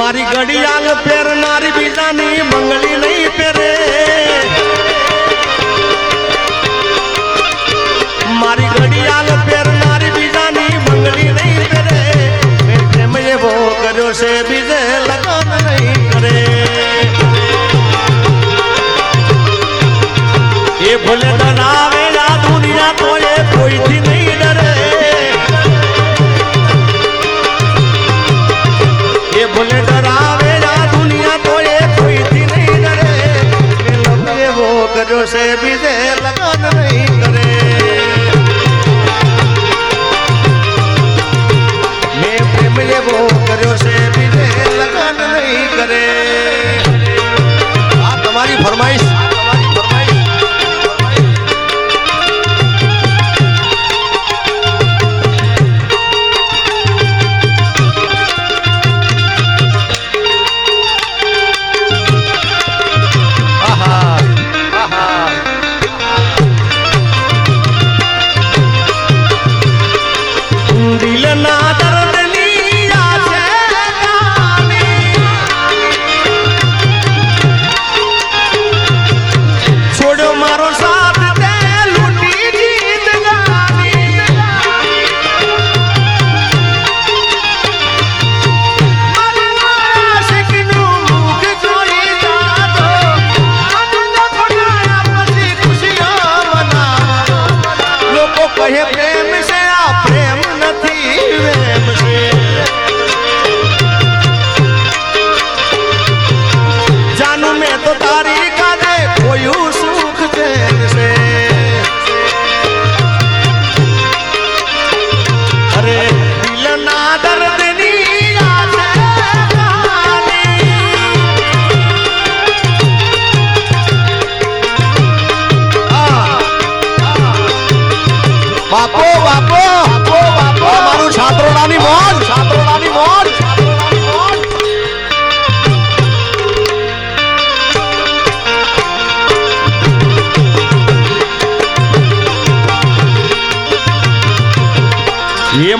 મારી ઘડિયાળ પહેરનારી બીજાની બંગડી નહીં પહેરે. મારી ઘડિયાળ પહેરનારી બીજાની બંગડી નહીં પહેરે. મેં પ્રેમ એવો કર્યો છે, બીજે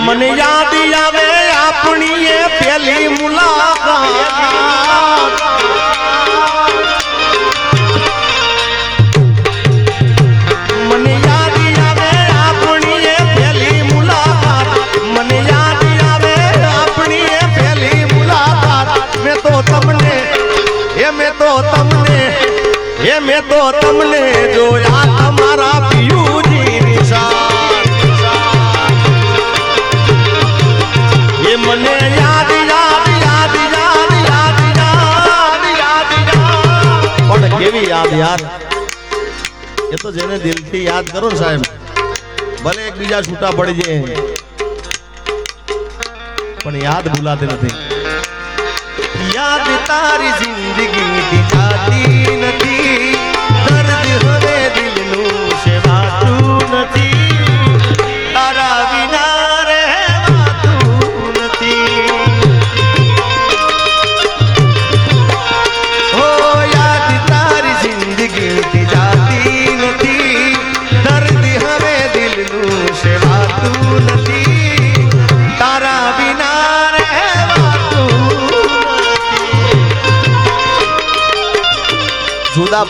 મને યાદ આવે આપણી એ પેલી મુલાકાત મને યાદ આવે આપણી એ પહેલી મુલાકાત. મને યાદ આવે આપણી એ મુલાકાત. મેં તો તમને એ મેં તો તમને એ મેં તો તમને જોયા. કેવી યાદ યાર એ તો જેને દિલથી યાદ કરો ને સાહેબ, ભલે એકબીજા છૂટા પડી જાય. પણ યાદ ભૂલાતી નથી. યાદ તારી જિંદગી નથી.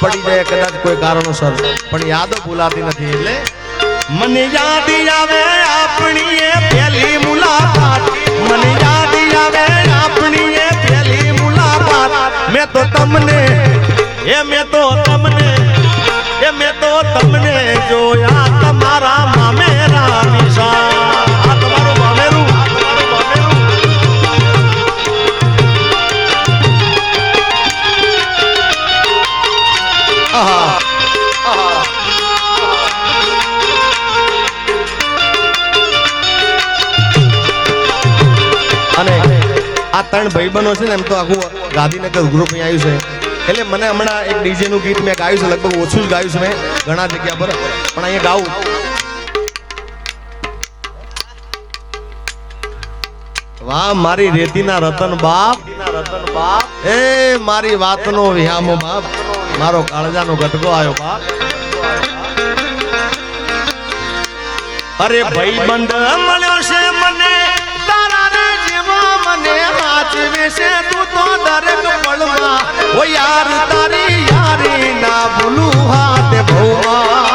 પડી જાય કદાચ કોઈ કારણોસર. પણ યાદો ભૂલાતી નથી એટલે મને યાદ આવે આપણી એ પહેલી મુલાકાત. મને યાદ આવે આપણી એ પહેલી મુલાકાત. મેં તો તમને, એ મેં તો તમને, એ મેં તો તમને જોયા તમારા મામેરા અને આ ત્રણ ભાઈબંધો છે ને એમ તો આખું ગાંધીનગર ગ્રુપ અહીં આવ્યું છે. એટલે મને હમણાં એક ડીજે નું ગીત મેં ગાયું છે લગભગ ઓછું જ ગાયું છે મેં ઘણા જગ્યા પર. પણ અહીંયા ગાવું. વાહ મારી રેતીના રતન બાપ. રતન બાપ. એ મારી વાતનો વિહામો બાપ. મારો કાળજાનો ગટકો આવ્યો બાપ. અરે ભાઈ બંધ મળ્યો છે મને. તારા રે જેવો મને હાચવે છે તું તો દરેક પળમાં ઓ યાર, તારી યારી ના ભૂલું હાથ ભોવા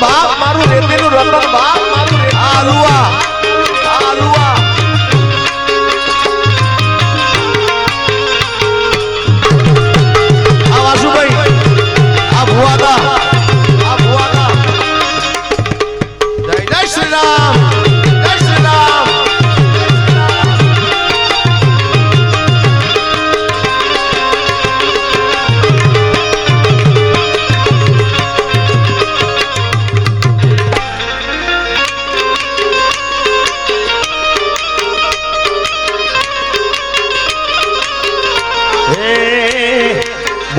બાપ મારું રેતીનું રતન બાપ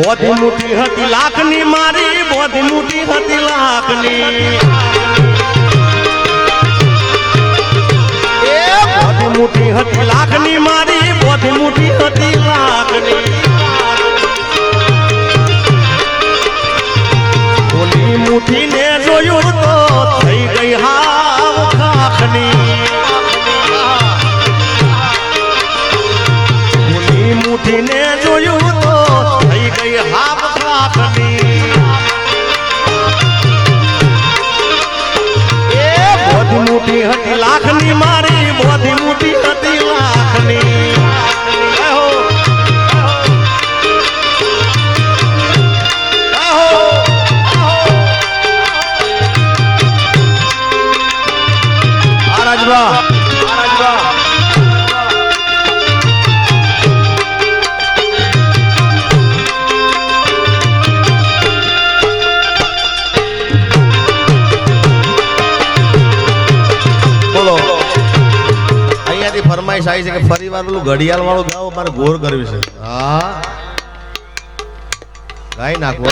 બોધી મોટી હતી લાખની મારી, બોધી મોટી હતી લાખની. મોટી હતી લાખની મારી, બોધી મોટી હતી વહીવટી લાલ ફરમાઈશ આવી છે કે ફરી વાર પેલું ઘડિયાળ વાળું ગાવ અમારે ઘોર કરવી છે. હા. ગાઈ નાખો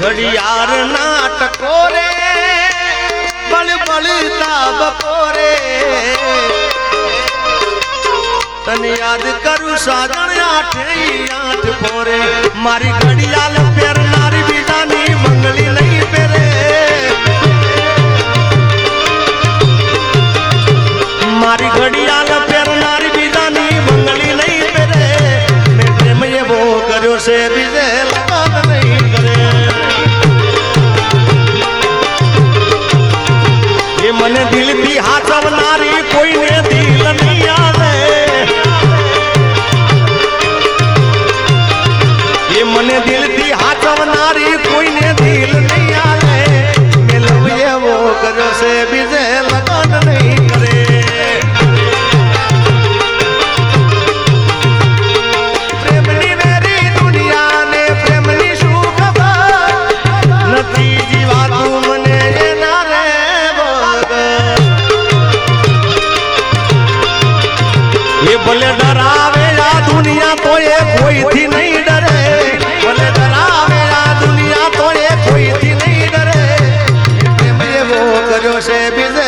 ઘડિયાળ ના ટકોરે બળ બળતા બપોરે તને યાદ કરું સાજણ આઠે આઠ પોરે. મારી ઘડિયાળ પહેરનારી બીજાની મંગલી લઈ મારી ઘડિયાળ I Bizi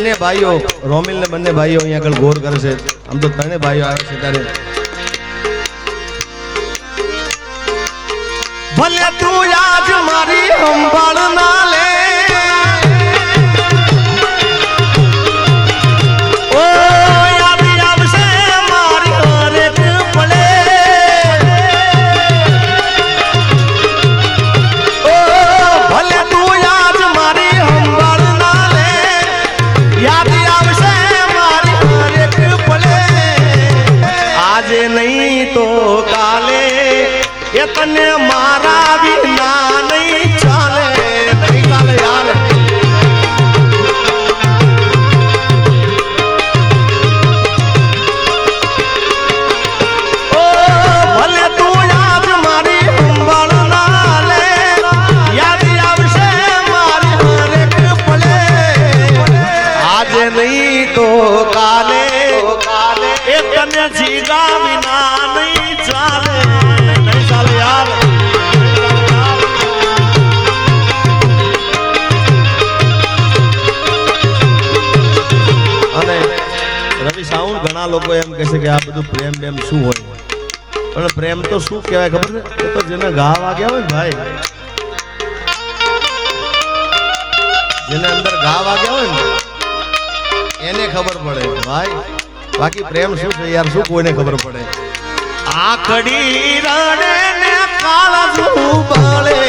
બંને ભાઈઓ, રોમિલ ને બંને ભાઈઓ અહીંયા આગળ ગોર કરે છે. આમ તો ત્રણે ભાઈઓ આવે છે ત્યારે. ભલે તું આજ મારી સંભાળ ના લે ઘણા લોકો એમ કહે કે આ બધું પ્રેમ બેમ શું હોય? પણ પ્રેમ તો શું કહેવાય ખબર છે? તો જેને ઘા વાગ્યા હોય ભાઈ, જેને અંદર ઘા વાગ્યા હોય ને, એને ખબર પડે. ભાઈ, બાકી પ્રેમ શું છે યાર? શું કોઈને ખબર પડે? આકડી રણે ને કાળજું બળે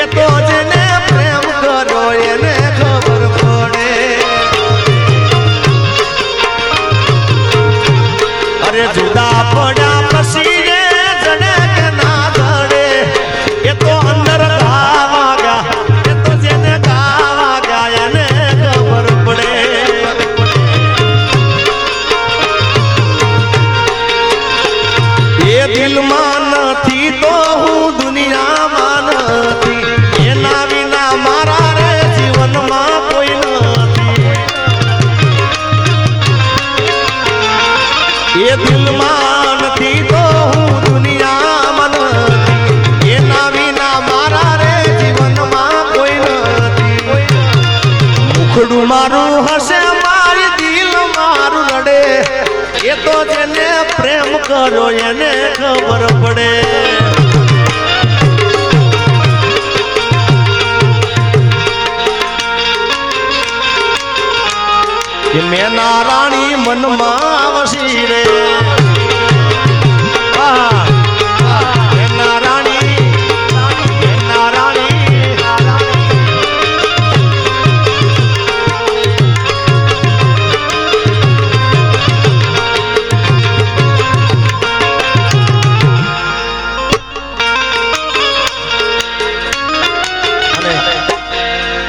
એ તો જેને પ્રેમ કરો એને નારાણી મનમાં વસી રે.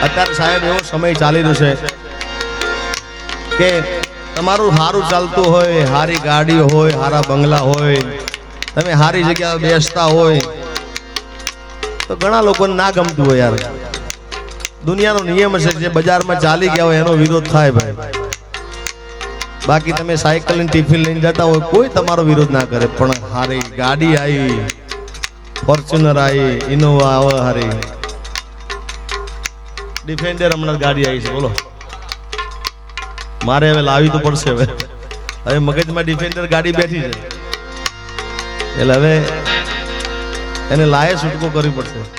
અત્યારે સાહેબ એવો સમય ચાલી રહ્યો છે કે તમારું સારું ચાલતું હોય સારી ગાડી હોય સારા બંગલા હોય, તમે સારી જગ્યાએ બેસતા હોય, તો ઘણા લોકોને ના ગમતું હોય યાર. દુનિયાનો નિયમ છે જે બજારમાં ચાલી ગયા હોય એનો વિરોધ થાય ભાઈ. બાકી તમે સાયકલની ટિફિન લઈને જતા હોય, કોઈ તમારો વિરોધ ના કરે. પણ હારી ગાડી આવી ફોર્ચ્યુનર આવી ઇનોવા, આવે હારી. ડિફેન્ડર હમણાં ગાડી આવી છે, બોલો. મારે હવે લાવી તો પડશે હવે. હવે મગજમાં ડિફેન્ડર ગાડી બેઠી છે. એટલે હવે એને લાયે છૂટકો કરવી પડશે.